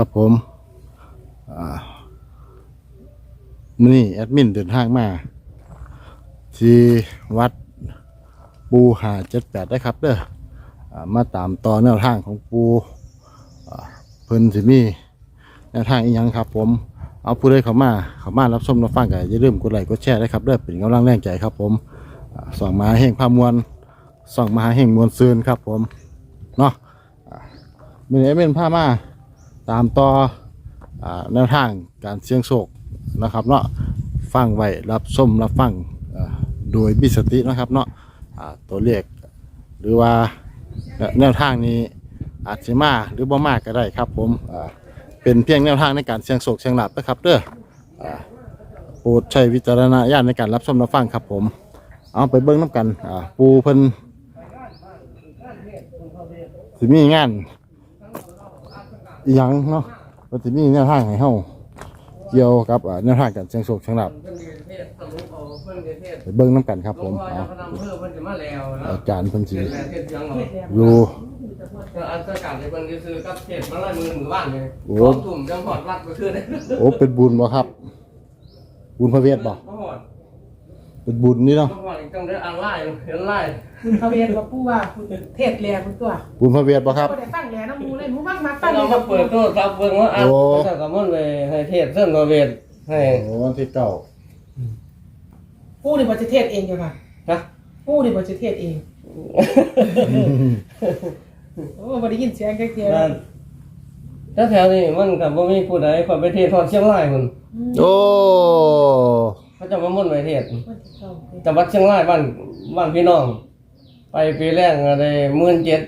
ครับผมมื้อนี้แอดมินเดินทางมา ที่วัดปูหาเจ็ดแปดได้ครับเด้ออมาตามต่อแนวทางของปูเพิ่นสิมีแนวทางอีหยังครับ ผมเอาผู้ใดเข้ามาเข้ามารับชมรับฟังกันอย่าลืมกดไลค์กดแชร์ได้ครับเด้อเป็นกำลังแรงใจครับ ผมส่องมาแห่งพามวลส่องมาแห่งมวลซืนครับ ผมเนาะมื้อนี้แอดมินพามา ตามต่ออาแนวทางการเสี่ยงโชคนะครับเนาะฟังไว้รับชมรับฟังอ่าโดยมีสตินะครับเนาะอ่าตัวเลขหรือว่าแนวทางนี้อาจจะมาหรือบ่มากก็ได้ครับผมอ่าเป็นเพียงแนวทางในการเสี่ยงโศกเสี่ยงหลับนะครับเด้ออ่าโปรดใช้วิจารณญาณในการรับชมรับฟังครับผม เอาไปเบิ้งน้ำกันอ่าปูเพิ่นสิมีงาน อีหยังเนาะเพิ่นสิมีแนวทางให้เฮาเกี่ยวกับอ่าแนวทางการเสี่ยงโศกเสี่ยงหลับเพิ่นเทศสรุปเอาเพิ่นเทศไปเบิ้งน้ำกันครับหผลวงมพ่อเอาพระนำเพื่อเพิ่นจะมาแล้วนะอาจารย์เพิ่นเทสิศแล้วเทศยังหรออยู่ก็อันสกัดในเพิ่นก็คือกับเทศมาลายมือหมู่บ้านเลยโอ้พร้อมตุ่มจังหวัดวัดก็คือได้โอ้เป็นบุญบ่ครับ บุญพระเวทบ่มาหอด เป็นบุญนี่เนาะมาหอดจังได้อันไล่เห็นไล่คุณพระเวทว่าผู้ว่าคุณเทศแลคุณตัวบุญพระเวทบ่ครับก็ได้ฟังแลน้ำมูเลยหมูมากมาฟังเราเลยมาเปิดโทรศัพท์เบิ่งว่าอันโอ้พระเจ้ากับมันไปให้เทศเส้นโนเวทให้โอ้วันที่เก้าผู้นี่บ่จะเทศเองจ้ะค่ะนะผู้นี่บ่จะเทศเองโอ้บ่ได้ยินเสียงแค่เดียวนั่นถ้าแถวนี้มันกับบ่มีผู้ใดขอไปเทศทอดเชียงรายพุ่นโอ้ เขาเจะมาม่วนไปเทศวันที่เก้าจังหวัดเชียงรายบ้านบ้านพี่น้อง ไปปีแรกก็ได้หมื่นเจ็ด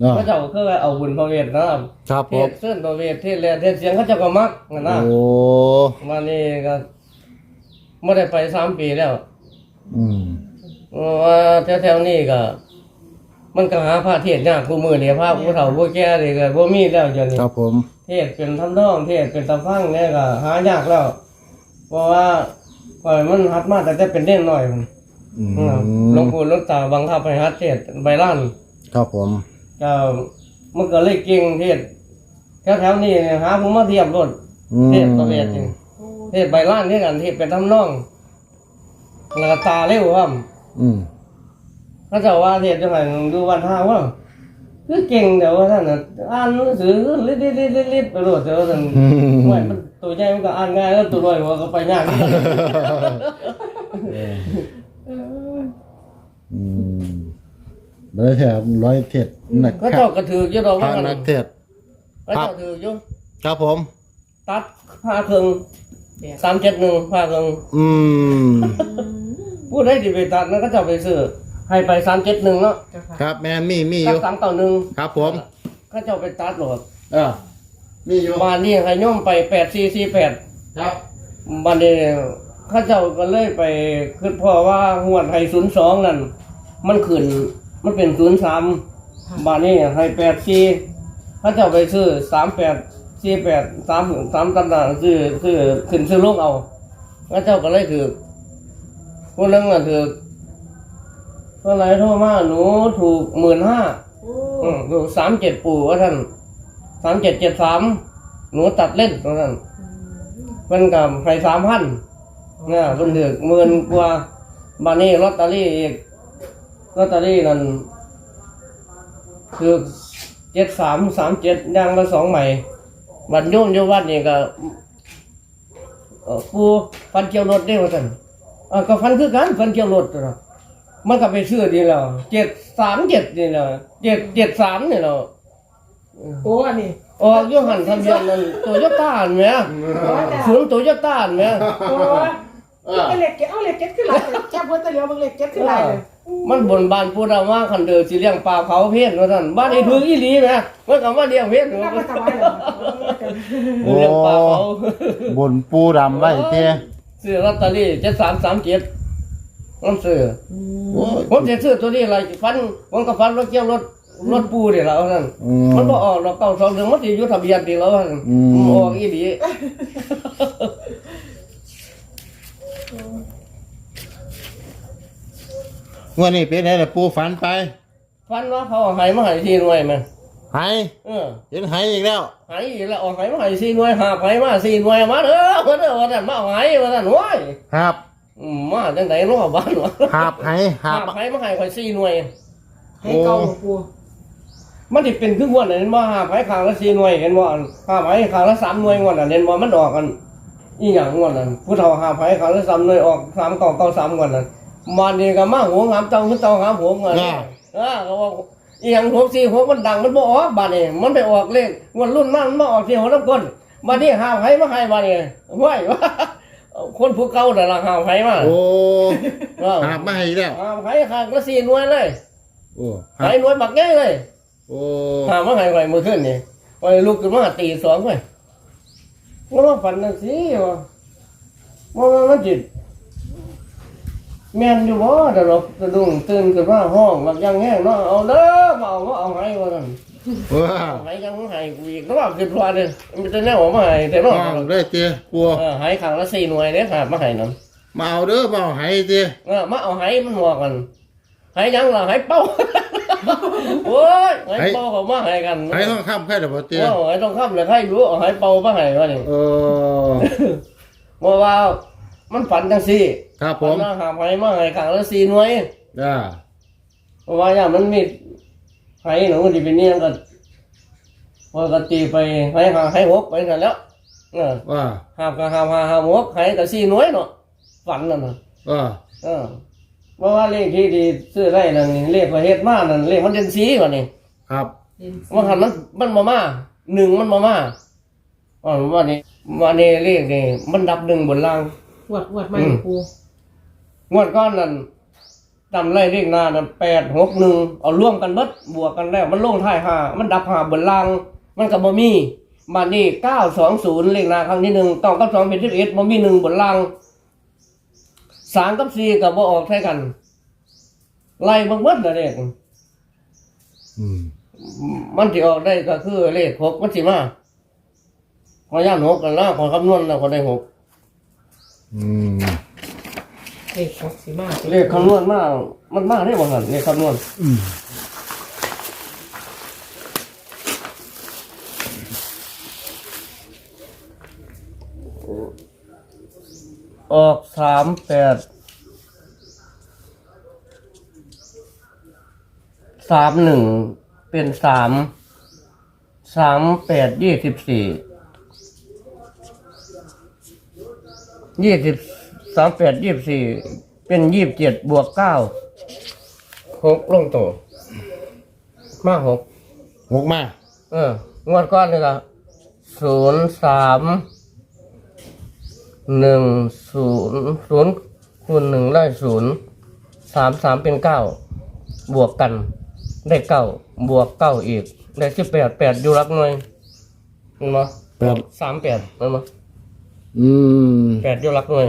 เนาะเขาเจ้าคือเอาบุญพระเวทนะครับครับเทผศมเส้นพระเวทเทศแลเทศเสียงเขาเจ้าก็มักนะนะโอ้มานี่ก็ไม่ได้ไปสามปีแล้วอืมเพราะว่าแถวๆนี้ก็ มันก็หาพระเทศยากผู้มือเนี่ยพระผู้เฒ่าผู้แก่นี่ก็บ่มีแล้วเดี๋ยวนี้ ครับผม เทศเป็นทำนองเทศเป็นตะฟังเนี่ยก็หายากแล้ว เพราะว่า ปล่อยมันหัดมาแต่แต่เป็นเด็กน้อยพุ่นอือืมหลวงปู่หลวงตาบังคับให้ฮัดเทศใบล้านครับผมก็มันก็เลยเก่งเทศแถวๆนี้เนี่ยหาผมมาเทียบรถอืมเทศประเวทจริงเทศใบล้านนี่กันเทศเป็นทำนองแล้วก็ตาเร็วครับอืมพระเจ้าว่าเทศจังไงดูวันท่าว่าคือเก่งเดี๋ยวว่าท่านน่ะอ่านหนังสือลิดลิดลิดลิดลิดไปโลดเดี๋ยวท่านโอ้ยมัน ตัวใหญ่มันก็อ่านง่ายแล้วตัวน้อยมันก็ไปยากอืมบ่ได้แถมร้อยเทศนักพระเจ้ากระถืออยู่ดอกพว่ากันนักเทศพระเจ้าถืออยู่ครับผม ตัดผ้าเครื่องสามเจ็ดหนึ่งผ้าเครื่องอืมพูดให้ดีไปตัดนั่นก็เจะไปซื้อให้ไปสามเจ็ดหนึ่งเนาะครับแมนมีมีอสักยู่สามต่อหนึ่งครับผม ก็เจะไปตัดโหลดเออ มีอยู่บานนี้ให้ย่อมไปแปดสี่สี่แปดครับบานนี้เข้าเจ้าก็เลยไปคิดพ่อว่าหวดให้ศูนย์สองนั่น มันขึ้นมันเป็นศูนย์สามบานนี้ให้แปดสี่เข้าเจ้าไปซื้อสามแปดสี่แปดสามสามตำนานซื้อซื้อขึ้นซื้อลงเอาเข้าเจ้าก็เลยถือคนนั้นก็ถือเท่าไหรโทรมาหนูถูกหมื่นห้าโอ้อืมดูสามเจ็ดปู่ว่าท่าน สามเจ็ดเจ็ดสามหนูตัดเล่นตรงนั้นเป็นกับไฟสามพันเนี่ยเป็นถือหมื่นกว่าบานี้ลอตเตอรี่อีกลอตเตอรี่นั่นคือเจ็ดสามสามเจ็ดย่างละสองใหม่บันโยมโยวัดนี่ก็ปูฟันเกี่ยวรถได้ว่าท่านอ่าก็ฟันคือกันฟันเกี่ยวรถตันะมันก็ไปซื้อดีแล้วเจ็ดสามเจ็ดนี่แหละเจ็ดเจ็ดสามนี่แหละ โอ้อันนี้ออกอยูหันทะเบียนนั่นโตโยต้าอันไหมโอ้จ้ะศูนย์โตโยต้าอันไหมโอ้เป็นเหล็กเก็ตเอาเหล็กเก็ตขึ้นหลายเลยจับเพิ่นแตะเหลียวเบิ่งเหล็กเก็ตขึ้นหลายเลยมันบนบานพูดเอาว่าคันเดือสิเลี้ยงปลาเผาเพศว่าท่านบ้านนี้ถืออีหลีไหมมันคำว่าเลี้ยงเพศนับมาสบายเลยเลี้ยงปลาเผาบนปูดำไว้เต้ซื้อลอตเตอรี่เจ็ดสามสามเจ็ดผมซื้อ โอ้ยผมจะซื้อตัวนี้อะไรฟันผมก็ฟันรถเกี่ยวรถ รถปูนี่แหละว่าท่านอืม มันก็ออกเราเก้าสองหนึ่งมันสิอยู่ทะเบียนดีแล้วว่าท่านอืม มันออกอีหลีวันนี้เป็นไงล่ะปูฝันไปฟันว่าเขาเอาใหายมาใหายทีหน่วยไหมหายเออเห็นหายอีกแล้วหายอีกแล้วเออกหายมาใหายสี่หน่วยหาบหายมาสี่หน่วยมาเด้อมาเด้อว่าแต่นมาเอาหายว่าแต่นว้ายหาบอืมมาจังไหนเนาะบ้านวะหาบหายหาหาบบหายมาใหายข่อยสี่หน่วย ให้เก่าหลวงปู่ มันสิเป็นคืองวดนั้นเห็นบ่หาบหายข้างละสี่หน่วยเห็นบ่อันหาบหายข้างละสามหน่วยงวดนั้นเห็นบ่มันออกกัน อีหยังงวดนั้นผู้เฒ่าหาบหายข้างละสามหน่วยออกสามเก้าเก้าสามงวดนั้นมันนี่ก็มาหัวงามเจ้าคือเจ้าหามหัวเงินน่ะเออก็ว่าอีหยังหกสี่หกมันดังมันบ่ออกบัดนี้มันไปออกเลขงวดรุ่นนั้นมันมาออกที่หัวน้ำก้นบัดนี้หาบหายมาให้บัดนี้ห้วยว่าคนผู้เก่าแต่นละหาบหายมาโอ้เออหาบมาให้อีกแล้วหาบหายข้างละสี่หน่วยเลยโอ้หาหายบหน่วยบักใหญ่เลย โอ้ถามว่าไงไงมือขึ้นนี่ไว้ลุกขึ้นมาตีสองไว้ว่ามาฝันนั่นสิว่าว่ามันมันจิตแม่นอยู่บ่แต่เราสะดุ้งตื่นขึ้นมาห้องแบบยังแห้งเนาะเอาเด้อมาเอามาเอาให้ว่านั่นว้าเอาให้ยังให้กูอีกแล้วว่าคือพลาดเลยมันจะแน่ว่ามาให้แต่เนาะห้องได้เตี้ยปัว เออให้ครั้งละสี่หน่วยเด้อค่ะมาให้นั่นมาเอาเด้อมาเอาให้เตี้ยเออมาเอาให้มันหัวกันให้ยังล่ะให้เป้า โอ้ยให้เป้าเขามาให้กันให้ต้องข้ามแค่เดี๋ยวเตี้ยว่าให้ต้องข้ามเลยให้รู้เอาให้เป่ามาให้ว่านี่เออเพราะว่ามันฝันจังซี่ครับผฝันมว่าหาให้มาให้ขังละสี่หน่วยอ่าเพราะว่าอย่างมันมีให้หนูที่เป็นเนี่ยก็ปกติไปให้หาให้หกไปกันแล้วเออว่าหาบก็หาหาหาหกให้ก็สี่หน่วยเนาะฝันนั่นน่ะว่าเออ เพราะว่าเลขที่ดีซื้อได้นั่นนี่เลขประเทศมานั่นเลขมันเด่นสีกว่านี่ครับเห็นว่าหันมันมันมามาหนึ่งมันมามาอ๋อวันนี้วันนี้เลขนี่มันดับหนึ่งบนล่างหวดหวดมาหลวงปู่งวดก้อนนั่นจำไรเลขหน้านั่นแปดหกหนึ่งเอาร่วมกันเบิดบวกกันแล้ว มันลงท้ายห้ามันดับห้าบนล่าง มันกับบ่มีบัดนี้เก้าสองศูนย์เลขหน้าครั้งที่หนึ่งต้องกับสองเป็นสิบเอ็ดบ่มีหนึ่งบนล่าง สามกับสี่กับบ่ออกใช่กัน ไล่เบิ่งเบิดนะเด็กอืมมันที่ออกได้ก็คือเลขหกมันสิมาพอย่านหกกันแล้วพอคำนวณแล้วก็ได้หกอืมเลขหกสิมาเลขคำนวณมามันมาได้บ่หันเลขคำนวณอืม ออกสามแปดสามหนึ่งเป็นสามสามแปดยี่สิบสี่ยี่สิบสามแปดยี่สิบสี่เป็นยี่สิบเจ็ดบวกเก้าหกลงโตวมาหกหกมา เอองวดก้อนนี่ก็ศูนย์สาม หนึ่งศูนย์ศูนย์คูณหนึ่งได้ศูนย์สามสามเป็นเก้าบวกกัน ได้เก้าบวกเก้าอีก ได้สิบแปดแปดอยู่รักหน่วยเห็นไหมแปดสามแปดเห็นไหมอืม แปดอยู่รักหน่วย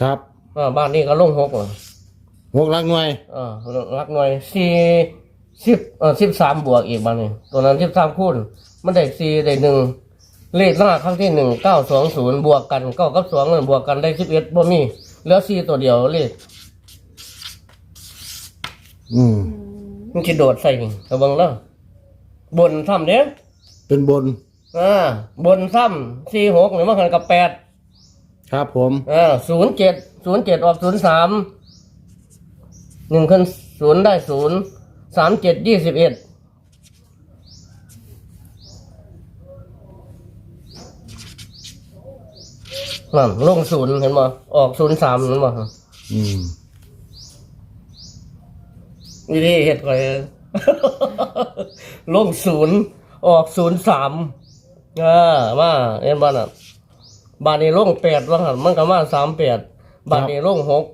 ครับอ่าบ้านนี้ก็ลงหกเหรอหกหลักหน่วยอ่ารักหน่วยสี่สิบเออสิบสามบวกอีกบ้านนี้ตัวนั้นสิบสามคูณมันได้สี่ได้หนึ่ง เลขหน้าครั้งที่หนึ่งเก้าสองศูนย์บวกกันเก้ากับสองบวกกันได้สิบเอ็ดบ่มีเหลือสี่ตัวเดียวเลขอืม มันจะโดดใส่นี่ระวังแล้วบนซ้ำเด้เป็นบน อ่าบนซ้ำสี่หกหรือว่ากันกับแปดครับผม อ่าศูนย์เจ็ดศูนย์เจ็ดออกศูนย์สามหนึ่งขึ้นศูนย์ได้ศูนย์สามเจ็ดยี่สิบเอ็ด นั่นลงศูนย์เห็นบ่ออกศูนย์สามเห็นบ่อืมนี่ที่เห็ดไว้ลงศูนย์ออกศูนย์สามอ่ามาเอ็นบ้านอะบานนี้ลงแปดว่าหันมันก็มาสามแปดบานนี้ลงหก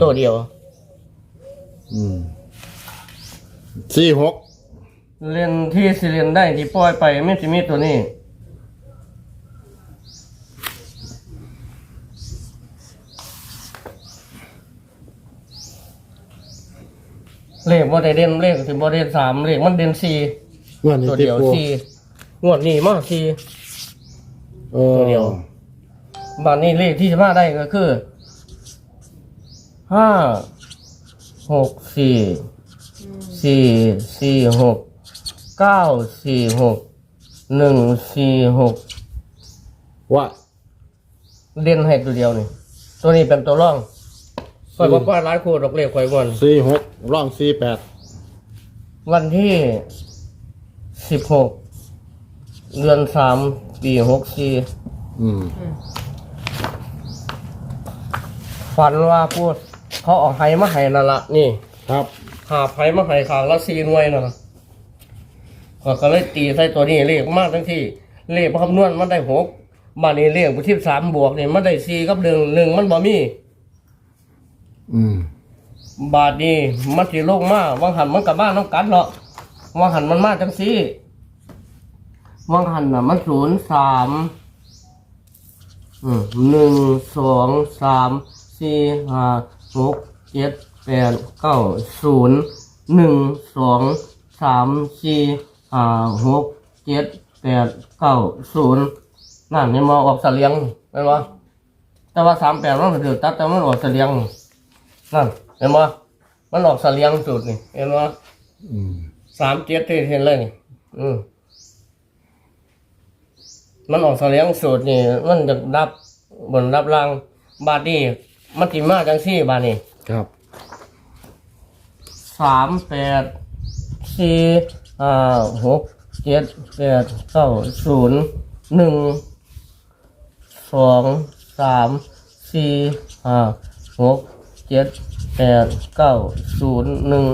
ตัวเดียว อืมสี่หกเรียนที่สิเรียนได้ที่ปล่อยไปไม่สิมีตัวนี้ เลขบ่ได้เด่นเลขสิบ่เด่นสามเลขมันเด่นสี่งวดนี้ตัวติดเดียวปูสี่งวดนี้มาสี่เออตัวเดียวบานนี้เลขที่จะมาได้ก็คือห้าหกสี่สี่สี่หกเก้าสี่หกหนึ่งสี่หกว่าเล่นให้ตัวเดียวนี่ตัวนี้เป็นตัวร่อง คอยบอกว่าร้ายคู่ดอกเล็กคอยวันสี่หกร่องสี่แปดวันที่สิบหกเดือนสามปีหกสี่อืมฝันว่าพูด เขาเออกไห้มาไห้นั่นละนี่ ครับหาไห้มาไห้ขางละสี่หน่วยนั่นล่ะข้อยก็เลยตีใส่ตัวนี้เลขมากทั้งที่ เลขคำนวณมันได้หกบานี้เลขไปที่สามบวกนี่มันได้สี่กับหนึ่งหนึ่งมันบ่มี อืมบาทนี้มันสิลงมาวังหันมันกับบ้านน้องกันเนาะวังหันมันมาจังสี่วังหันน่ะ มันศูนย์สามหนึ่งสองสามสี่ห้าหกเจ็ดแปดเก้าศูนย์หนึ่งสองสามสี่ห้าหกเจ็ดแปดเก้าศูนย์นั่นนี่มาออกเสลียงเห็นปะแต่ว่าสามแปดมันถือตัดแต่มันออกเสลียง นั่นเห็นไหมมันออกเสลียงสุดนี่เห็นไหมอืมสามเจ็ดที่เห็นเลยนี่อืมมันออกเสลียงสุดนี่ มันจะดับบนรับล่างบาทนี่มันติมาจังสี่บาทนี่ครับสามแปดสี่ห้าหกเจ็ดแปดเก้าศูนย์หนึ่งสองสามสี่ห้าหก เจ็ดแปดเก้าศูนย์หนึ่ง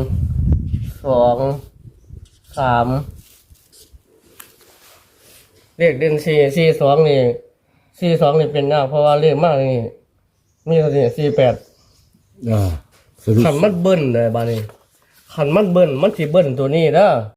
สองสามเลขเด่นสี่สี่สองนี่สี่สองนี่เป็นยากเพราะว่าเลขมากนี่ มีเท่านี้สี่แปดอ่าสรุป ขันมันเบิ้ลเลยบานี้ขันมันเบิ้ลมันสิเบิ้ลตัวนี้นะ